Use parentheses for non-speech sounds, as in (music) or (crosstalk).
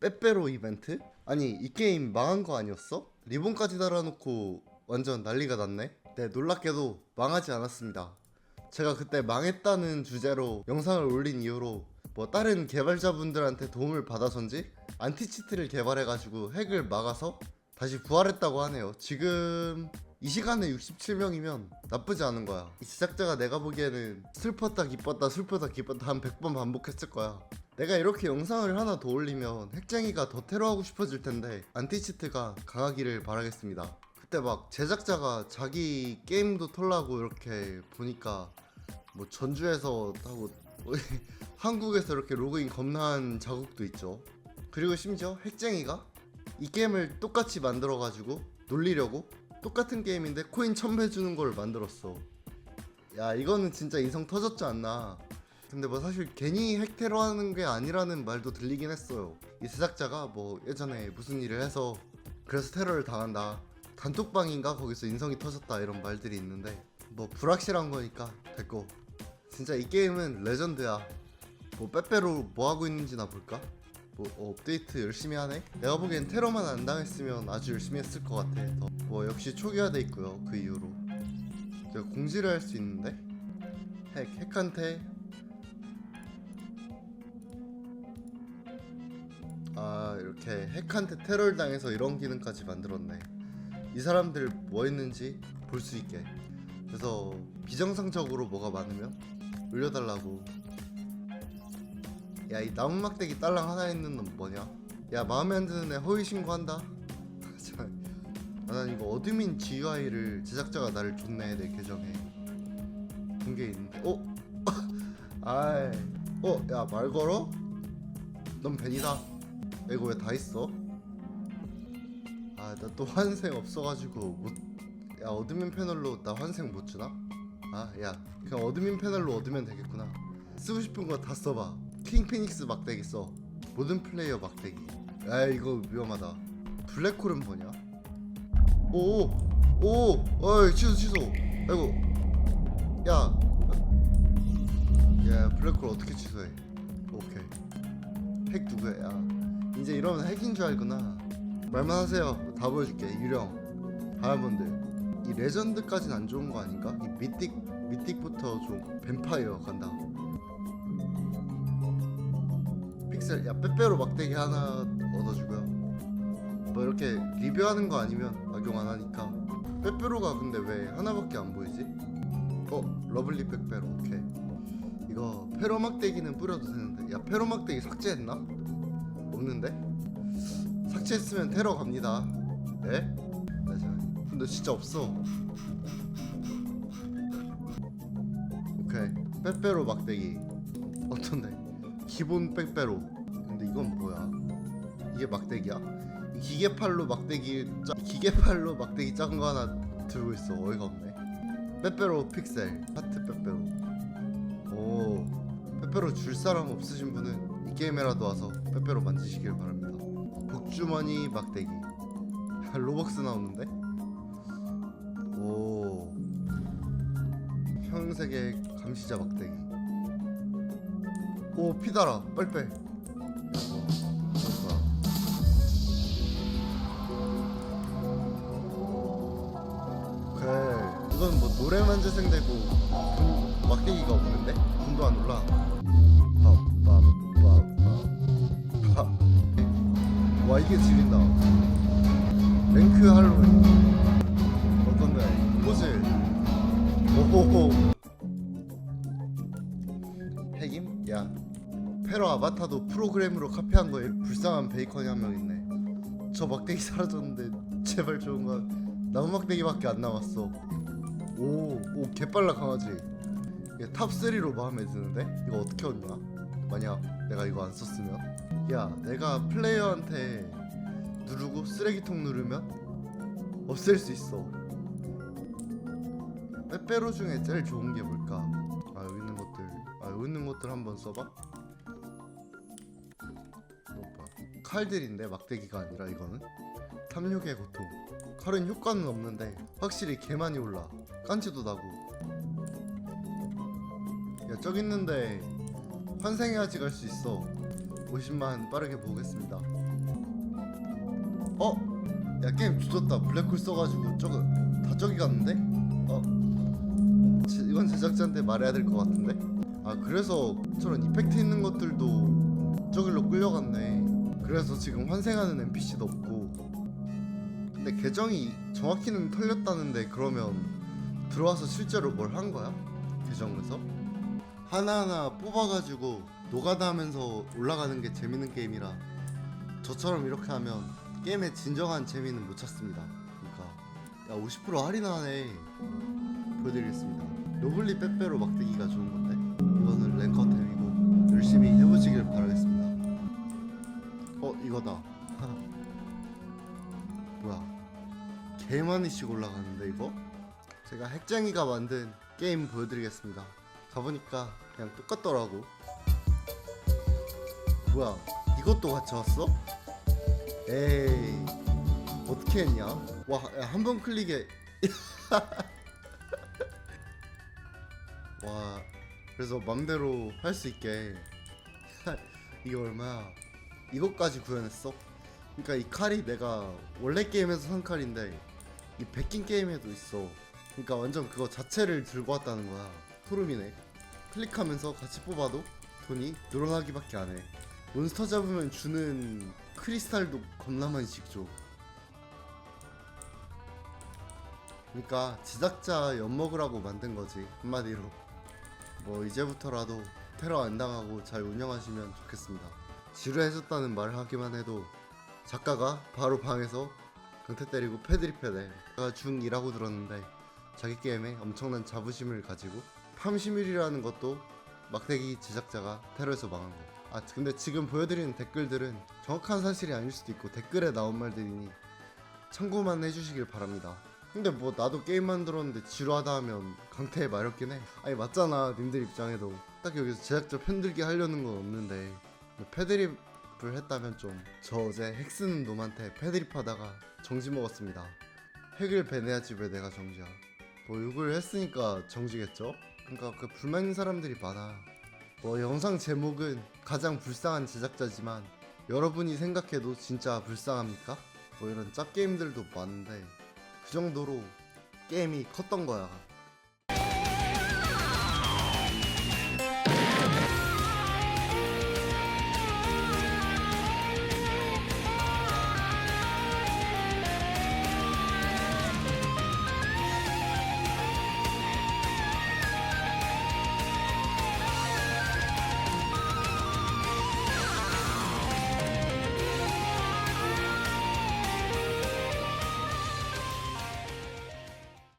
빼빼로 이벤트? 아니 이 게임 망한 거 아니었어? 리본까지 달아놓고 완전 난리가 났네. 네 놀랍게도 망하지 않았습니다. 제가 그때 망했다는 주제로 영상을 올린 이후로 뭐 다른 개발자분들한테 도움을 받아서인지 안티치트를 개발해가지고 핵을 막아서 다시 부활했다고 하네요. 지금 이 시간에 67명이면 나쁘지 않은 거야. 이 제작자가 내가 보기에는 슬펐다 기뻤다 슬프다 기뻤다 한 100번 반복했을 거야 내가 이렇게 영상을 하나 더 올리면 핵쟁이가 더 테러하고 싶어질 텐데 안티치트가 강하기를 바라겠습니다. 그때 막 제작자가 자기 게임도 털라고 이렇게 보니까 뭐 전주에서 하고 (laughs) 한국에서 이렇게 로그인 겁나한 자국도 있죠. 그리고 심지어 핵쟁이가 이 게임을 똑같이 만들어가지고 놀리려고 똑같은 게임인데 코인 1000배 주는 걸 만들었어. 야 이거는 진짜 인성 터졌지 않나. 근데 뭐 사실 괜히 핵테러 하는 게 아니라는 말도 들리긴 했어요. 이 제작자가 뭐 예전에 무슨 일을 해서 그래서 테러를 당한다. 단톡방인가 거기서 인성이 터졌다 이런 말들이 있는데 뭐 불확실한 거니까 됐고 진짜 이 게임은 레전드야. 뭐 빼빼로 뭐 하고 있는지 나 볼까? 뭐 어, 업데이트 열심히 하네. 내가 보기엔 테러만 안 당했으면 아주 열심히 했을 것 같아. 더. 뭐 역시 초기화돼 있고요. 그 이후로 제가 공지를 할 수 있는데 핵 핵한테 아 이렇게 핵한테 테러를 당해서 이런 기능까지 만들었네 이 사람들 뭐 했는지 볼 수 있게 그래서 비정상적으로 뭐가 많으면 올려달라고 야 이 나무 막대기 딸랑 하나 있는 놈 뭐냐 야 마음에 안 드는 애 허위 신고한다 참. (laughs) 아, 난 이거 어드민 GUI를 제작자가 나를 줬네 내 계정에 본게 있는데 어? (laughs) 아이 어? 야 말 걸어? 넌 벤이다 야, 이거 왜 다 있어? 아 나 또 환생 없어가지고 못... 야 어드민 패널로 나 환생 못 주나? 아 야 그냥 어드민 패널로 얻으면 되겠구나. 쓰고 싶은 거 다 써봐. 킹 피닉스 막대기 써. 모든 플레이어 막대기. 야 이거 위험하다. 블랙홀은 뭐냐? 오오 오 어이 취소 취소. 아이고. 야 야 블랙홀 어떻게 취소해? 오케이. 핵 누구야? 야 이제 이러면 핵인 줄 알구나. 말만 하세요. 다 보여줄게. 유령 다이아몬드 이 레전드까진 안 좋은 거 아닌가? 이 미틱 미틱부터 좀 뱀파이어 간다. 픽셀 야 빼빼로 막대기 하나 얻어주고요. 뭐 이렇게 리뷰하는 거 아니면 악용 안 하니까. 빼빼로가 근데 왜 하나밖에 안 보이지? 어 러블리 빼빼로. 오케이. 이거 페로 막대기는 뿌려도 되는데. 야 페로 막대기 삭제했나? 없는데? 삭제했으면 테러 갑니다. 네? 근데 진짜 없어. 오케이. 빼빼로 막대기. 어떤데? 기본 빼빼로. 근데 이건 뭐야? 이게 막대기야? 이 기계팔로 막대기 짜, 기계팔로 막대기 작은 거 하나 들고 있어. 어이가 없네. 빼빼로 픽셀. 하트 빼빼로. 오. 빼빼로 줄 사람 없으신 분은 이 게임에라도 와서 빼빼로 만지시길 바랍니다. 복주머니 막대기. 로벅스 나오는데? 오. 형색의 감시자 막대기. 오 피달아 빨리 빼. 좋다. 오케이. 이건 뭐 노래만 재생되고 돈 막대기가 없는데? 돈도 안 올라. 와 이게 지린다. 랭크 할로윈. 어떤데? 포즈. 오호호. 핵임? 야. 페로 아바타도 프로그램으로 카피한 거에 불쌍한 베이컨이 한 명 있네. 저 막대기 사라졌는데 제발 좋은 건 나무 막대기밖에 안 남았어. 오, 오 개빨라 강아지. 이게 탑 3로 마음에 드는데 이거 어떻게 얻냐? 만약 내가 이거 안 썼으면 야 내가 플레이어한테 누르고 쓰레기통 누르면 없앨 수 있어. 빼빼로 중에 제일 좋은 게 뭘까? 아 여기 있는 것들 아 여기 있는 것들 한번 써봐. 오빠 칼들인데 막대기가 아니라 이거는 탐욕의 고통. 칼은 효과는 없는데 확실히 개 많이 올라. 깐지도 나고. 야 저기 있는데 환생해야지 갈 수 있어. 50만 빠르게 보겠습니다. 야 게임 조졌다 블랙홀 써가지고 저거 다 저기 갔는데? 어? 제- 이건 제작자한테 말해야 될 것 같은데? 아 그래서 저런 이펙트 있는 것들도 저길로 끌려갔네 그래서 지금 환생하는 NPC도 없고 근데 계정이 정확히는 털렸다는데 그러면 들어와서 실제로 뭘 한 거야? 계정에서? 하나하나 뽑아가지고 노가다 하면서 올라가는 게 재밌는 게임이라 저처럼 이렇게 하면 게임의 진정한 재미는 못 찾습니다. 그러니까 야 50% 할인하네. 보여드리겠습니다. 로블리 빼빼로 막대기가 좋은 건데 이거는 랭커템이고 열심히 해보시길 바라겠습니다. 어 이거다. (laughs) 뭐야? 개 많이씩 올라가는데 이거? 제가 핵쟁이가 만든 게임 보여드리겠습니다. 가보니까 그냥 똑같더라고 뭐야 이것도 같이 왔어? 에이 어떻게 했냐? 와 한 번 클릭에 (laughs) 와 그래서 맘대로 할 수 있게. (laughs) 이게 얼마야? 이것까지 구현했어? 그러니까 이 칼이 내가 원래 게임에서 산 칼인데 이 백킹 게임에도 있어. 그러니까 완전 그거 자체를 들고 왔다는 거야. 소름이네. 클릭하면서 같이 뽑아도 돈이 늘어나기밖에 안해 몬스터 잡으면 주는 크리스탈도 겁나 많이씩 줘 그러니까 제작자 엿먹으라고 만든 거지 한마디로. 뭐 이제부터라도 테러 안 당하고 잘 운영하시면 좋겠습니다. 지루해졌다는 말을 하기만 해도 작가가 바로 방에서 강태 때리고 패드립 해대. 제가 중2라고 들었는데 자기 게임에 엄청난 자부심을 가지고 팜시밀이라는 것도 막대기 제작자가 테러에서 망한 거. 아 근데 지금 보여드리는 댓글들은 정확한 사실이 아닐 수도 있고 댓글에 나온 말들이니 참고만 해주시길 바랍니다. 근데 뭐 나도 게임 만들었는데 지루하다 하면 강태에 마렵긴 해. 아니 맞잖아 님들 입장에도 딱 여기서 제작자 편들기 하려는 건 없는데 패드립을 했다면 좀 저 어제 핵 쓰는 놈한테 패드립 하다가 정지 먹었습니다. 핵을 배내야지 왜 내가 정지야. 뭐 욕을 했으니까 정지겠죠? 그러니까 그 불만 있는 사람들이 많아. 뭐 영상 제목은 가장 불쌍한 제작자지만 여러분이 생각해도 진짜 불쌍합니까? 뭐 이런 짭 게임들도 많은데 그 정도로 게임이 컸던 거야.